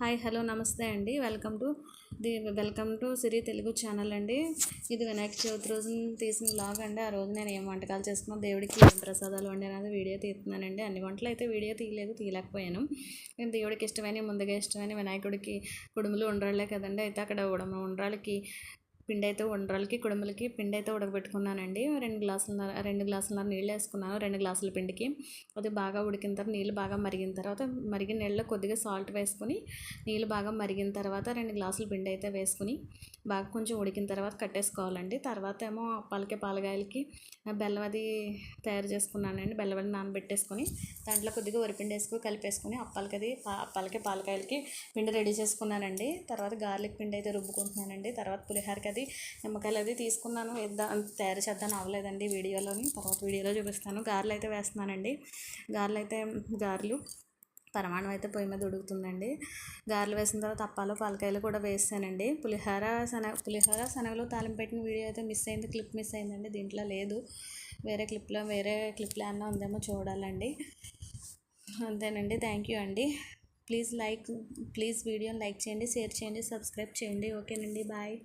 Hi hello నమస్తే అండి. Welcome to the welcome to Siri Telugu channel అండి. ఇది వినాయక చవితి రోజు తీసిన లాగ్ అండి. ఆ రోజు నేను ఏం వంటకాలు చేసుకున్నా దేవుడికి ఏం ప్రసాదాలు అనేది వీడియో తీస్తున్నానండి. అన్ని వంటలు అయితే వీడియో తీయలేదు తీయలేకపోయాను. నేను దేవుడికి ఇష్టమైన ముందుగా ఇష్టమైన వినాయకుడికి కుడుములు ఉండరాలే కదండి. అయితే అక్కడ ఉడమ ఉండరాలకి పిండి అయితే ఉండరాలకి కుడుములకి పిండి అయితే ఉడకబెట్టుకున్నానండి. రెండు గ్లాసుల రెండు గ్లాసుల నీళ్ళు వేసుకున్నాను రెండు గ్లాసుల పిండికి. అది బాగా ఉడికిన తర్వాత నీళ్ళు బాగా మరిగిన తర్వాత మరిగిన నీళ్ళలో కొద్దిగా సాల్ట్ వేసుకుని నీళ్ళు బాగా మరిగిన తర్వాత రెండు గ్లాసుల పిండి అయితే వేసుకుని బాగా కొంచెం ఉడికిన తర్వాత కట్టేసుకోవాలండి. తర్వాత ఏమో అప్పాలకి పాలకాయలకి బెల్లం అది తయారు చేసుకున్నానండి. బెల్లం అది నానబెట్టేసుకొని దాంట్లో కొద్దిగా వరిపిండి వేసుకుని కలిపేసుకొని అప్పాలకి అది అప్పాలకి పాలకాయలకి పిండి రెడీ చేసుకున్నానండి. తర్వాత గార్లిక్ పిండి అయితే రుబ్బుకుంటున్నానండి. తర్వాత పులిహోరకి అది. నిమ్మకాయలు అది తీసుకున్నాను. వేద్దాం తయారు చేద్దాం అవ్వలేదండి వీడియోలోని. తర్వాత వీడియోలో చూపిస్తాను. గారెలు అయితే వేస్తున్నానండి. గారెలు అయితే గారెలు పరమాణం అయితే పొయ్యి మీద ఉడుకుతుందండి. గారెలు వేసిన తర్వాత అప్పాలు పాలకాయలు కూడా వేసానండి పులిహోర శనగ పులిహోర శనగలు తాలింపు పెట్టిన వీడియో అయితే మిస్ అయింది. క్లిప్ మిస్ అయిందండి. దీంట్లో లేదు. వేరే క్లిప్లో వేరే క్లిప్లో అన్న ఉందేమో చూడాలండి. అంతేనండి. థ్యాంక్ యూ అండి. ప్లీజ్ లైక్ ప్లీజ్ వీడియోని లైక్ చేయండి షేర్ చేయండి సబ్స్క్రైబ్ చేయండి. ఓకేనండి. బాయ్.